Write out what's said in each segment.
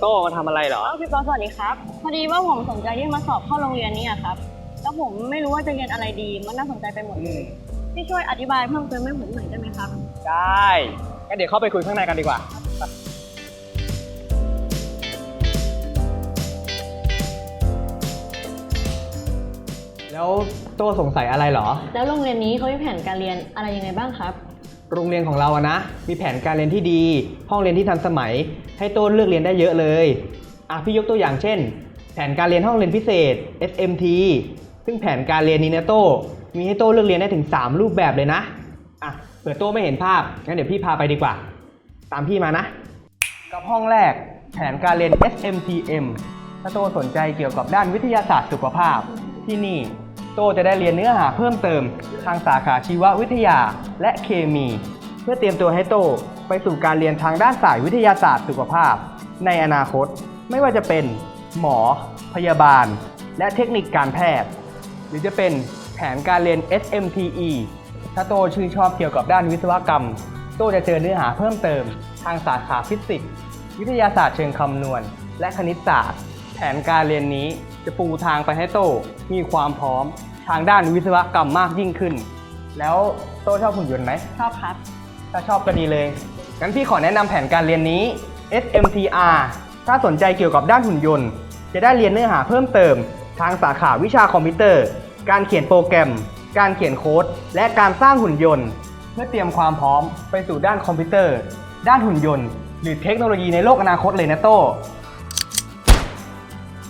โต้มาทำอะไรเหรอ อ้าวพี่ปอสวัสดีครับ พอดีว่าผมสนใจที่มาสอบเข้าโรงเรียนนี้อะครับ แล้วผมไม่รู้ว่าจะเรียนอะไรดี มันน่าสนใจไปหมดเลยพี่ช่วยอธิบายเพิ่มเติมให้ผมหน่อยได้ไหมครับ ได้งั้นเดี๋ยวเข้าไปคุยข้างในกันดีกว่า แล้วโต้สงสัยอะไรเหรอ แล้วโรงเรียนนี้เขามีแผนการเรียนอะไรยังไงบ้างครับ โรงเรียนของเราอะนะ มีแผนการเรียนที่ดี ห้องเรียนที่ทันสมัย ให้โต้เลือกเรียนได้เยอะเลยอะพี่ยกตัวอย่างเช่น แผนการเรียนห้องเรียนพิเศษ SMT ซึ่งแผนการเรียนนี้นะโต้มีให้โต้เลือกเรียนได้ถึง 3 รูปแบบเลยนะอะเผื่อโต้ไม่เห็นภาพงั้นเดี๋ยวพี่พาไปดีกว่า ตามพี่มานะ กับห้องแรกแผนการเรียน SMTM ถ้าโต้สนใจเกี่ยวกับด้านวิทยาศาสตร์สุขภาพที่นี่ โตจะได้เรียนเนื้อหาเพิ่มเติม ทางสาขาชีววิทยาและเคมี เพื่อเตรียมตัวให้โตไปสู่การเรียนทางด้านสายวิทยาศาสตร์สุขภาพ ในอนาคตไม่ว่าจะเป็น หมอ พยาบาล และเทคนิคการแพทย์ หรือจะเป็นแผนการเรียน SMTE ถ้าโตชื่นชอบเกี่ยวกับด้านวิศวกรรม โตจะเจอเนื้อหาเพิ่มเติม ทางสาขาฟิสิกส์วิทยาศาสตร์เชิงคำนวณ และคณิตศาสตร์ แผนการเรียนนี้จะปูทางไปให้โตมีความพร้อมทางด้านวิศวกรรมมากยิ่งขึ้น แล้วโตชอบหุ่นยนต์ไหม ชอบครับ ถ้าชอบก็ดีเลย งั้นพี่ขอแนะนำแผนการเรียนนี้ SMTR ถ้าสนใจเกี่ยวกับด้านหุ่นยนต์ จะได้เรียนเนื้อหาเพิ่มเติม ทางสาขาวิชาคอมพิวเตอร์ การเขียนโปรแกรม การเขียนโค้ด และการสร้างหุ่นยนต์ เพื่อเตรียมความพร้อมไปสู่ด้านคอมพิวเตอร์ ด้านหุ่นยนต์ หรือเทคโนโลยีในโลกอนาคตเลยนะโต้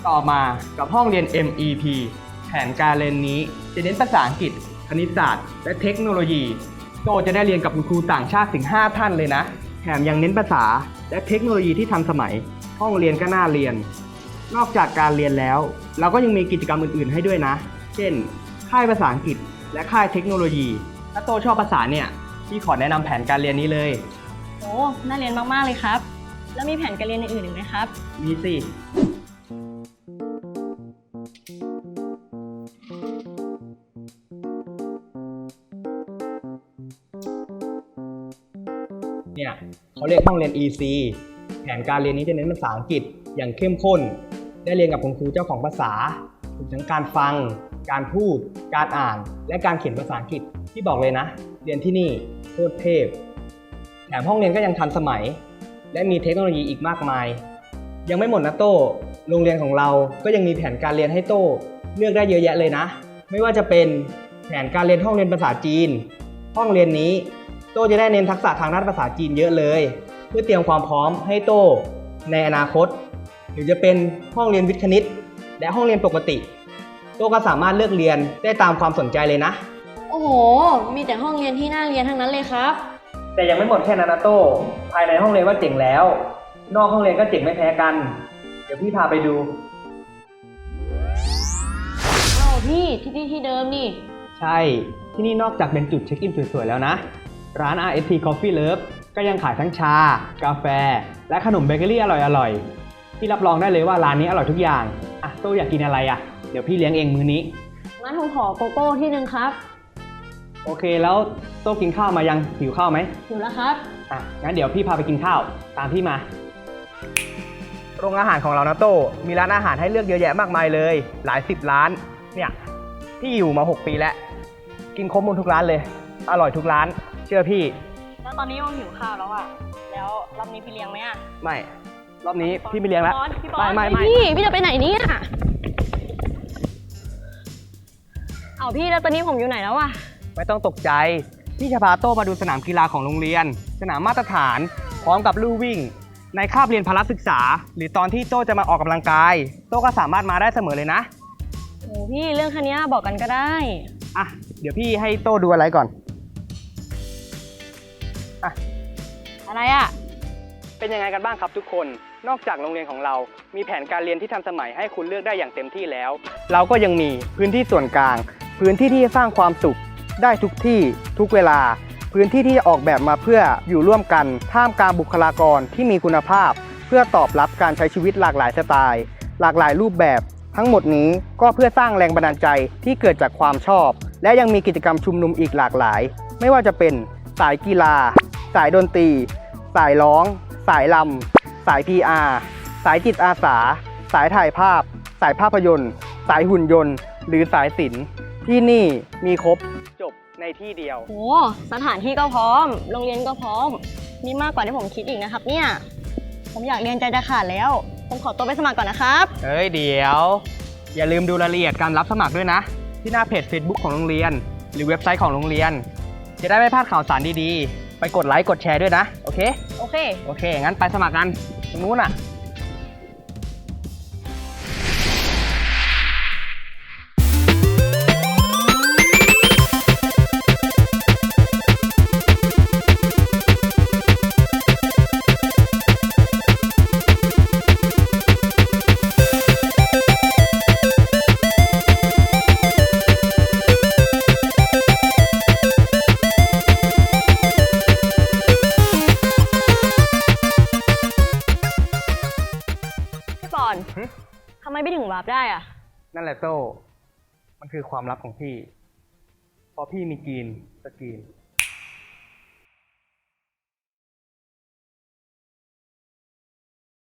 ต่อมากับห้องเรียน MEP แผนการเรียนนี้จะเน้นภาษาอังกฤษ คณิตศาสตร์ และเทคโนโลยี โตจะได้เรียนกับคุณครูต่างชาติถึง 5 ท่านเลยนะ แถมยังเน้นภาษาและเทคโนโลยีที่ทันสมัย ห้องเรียนก็น่าเรียน นอกจากการเรียนแล้ว เราก็ยังมีกิจกรรมอื่น ๆ ให้ด้วยนะ เช่น ค่ายภาษาอังกฤษ และค่ายเทคโนโลยี ถ้าโตชอบภาษาเนี่ยพี่ขอแนะนำแผนการเรียนนี้เลย โอ้น่าเรียนมาก ๆ เลยครับ แล้วมีแผนการเรียนอื่นๆอีกไหมครับ มีสิ เนี่ยเขาเรียกห้องเรียน EC แผนการเรียนนี้จะเน้นภาษาอังกฤษอย่างเข้มข้น ได้เรียนกับคุณครูเจ้าของภาษาถึงทั้งการฟัง การพูด การอ่าน และการเขียนภาษาอังกฤษที่บอกเลยนะ เรียนที่นี่โคตรเทพ แถมห้องเรียนก็ยังทันสมัย และมีเทคโนโลยีอีกมากมาย ยังไม่หมดนะโต้โรงเรียนของเราก็ยังมีแผนการเรียนให้โต้เลือกได้เยอะแยะเลยนะ ไม่ว่าจะเป็นแผนการเรียนห้องเรียนภาษาจีน ห้องเรียนนี้ โต้จะได้เน้นทักษะทางด้านภาษาจีนเยอะเลย เพื่อเตรียมความพร้อมให้โต้ในอนาคต หรือจะเป็นห้องเรียนวิทย์คณิต และห้องเรียนปกติ โต้ก็สามารถเลือกเรียนได้ตามความสนใจเลยนะ โอ้โห มีแต่ห้องเรียนที่น่าเรียนทั้งนั้นเลยครับ แต่ยังไม่หมดแค่นั้นนะโต้ภายในห้องเรียนว่าเจ๋งแล้ว นอกห้องเรียนก็เจ๋งไม่แพ้กัน เดี๋ยวพี่พาไปดูเอ้าพี่ที่นี่ที่เดิมนี่ ใช่ที่นี่นอกจากเป็นจุดเช็คอินสวยๆแล้วนะ ร้าน RST Coffee Love ก็ยังขายทั้งชา กาแฟ และขนมเบเกอรี่อร่อยๆพี่รับรองได้เลยว่าร้านนี้อร่อยทุกอย่างอะโต้อยากกินอะไรอะ เดี๋ยวพี่เลี้ยงเองมื้อนี้ งั้นผมขอโกโก้ที่หนึ่งครับ โอเคแล้วโต้กินข้าวมายังหิวข้าวไหมอยู่แล้วครับ อะงั้นเดี๋ยวพี่พาไปกินข้าวตามพี่มา โรงอาหารของเรานะโต้มีร้านอาหารให้เลือกเยอะแยะมากมายเลย หลายสิบร้าน เนี่ยพี่อยู่มา 6 ปีแล้ว กินครบหมดทุกร้านเลย อร่อยทุกร้าน เชื่อพี่ แล้วตอนนี้ผมหิวข้าวแล้วอะแล้วรอบนี้พี่เลี้ยงไหมอะไม่ รอบนี้พี่ไม่เลี้ยงแล้วบอสพี่บอสไม่ไม่ไม่พี่พี่จะไปไหนเนี่ยเอาพี่แล้วตอนนี้ผมอยู่ไหนแล้วอะไม่ต้องตกใจ พี่จะพาโต้มาดูสนามกีฬาของโรงเรียน สนามมาตรฐาน พร้อมกับลู่วิ่ง ในคาบเรียนพละศึกษา หรือตอนที่โต้จะมาออกกำลังกาย โต้ก็สามารถมาได้เสมอเลยนะโอ้พี่เรื่องแค่เนี้ยบอกกันก็ได้ อะ เดี๋ยวพี่ให้โต้ดูอะไรก่อน อะไรอะเป็นยังไงกันบ้างครับทุกคน นอกจากโรงเรียนของเรา มีแผนการเรียนที่ทันสมัยให้คุณเลือกได้อย่างเต็มที่แล้ว เราก็ยังมีพื้นที่ส่วนกลาง พื้นที่ที่จะสร้างความสุข ได้ทุกที่ทุกเวลา พื้นที่ที่จะออกแบบมาเพื่ออยู่ร่วมกันท่ามกลางบุคลากรที่มีคุณภาพ เพื่อตอบรับการใช้ชีวิตหลากหลายสไตล์ หลากหลายรูปแบบ ทั้งหมดนี้ก็เพื่อสร้างแรงบันดาลใจที่เกิดจากความชอบ และยังมีกิจกรรมชุมนุมอีกหลากหลาย ไม่ว่าจะเป็นสายกีฬา สายดนตรี สายร้อง สายลำ สาย PR สสายจิตอาสา สายถ่ายภาพ สายภาพยนตร์ สายหุ่นยนต์ หรือสายศิลป์ที่นี่มีครบจบในที่เดียวโหสถานที่ก็พร้อม โรงเรียนก็พร้อม มีมากกว่าที่ผมคิดอีกนะครับ เนี่ย ผมอยากเรียนใจจะขาดแล้ว ผมขอตัวไปสมัครก่อนนะครับเฮ้ยเดี๋ยว อย่าลืมดูรายละเอียดการรับสมัครด้วยนะ ที่หน้าเพจ Facebook ของโรงเรียน หรือเว็บไซต์ของโรงเรียน จะได้ไม่พลาดข่าวสารดีๆ ไปกดไลค์กดแชร์ด้วยนะ โอเค โอเค โอเค งั้นไปสมัครกันตรงนู้นอะาปได้อะนั่นแหละโต้มันคือความลับของพี่ พอพี่มีกรีนสกรีน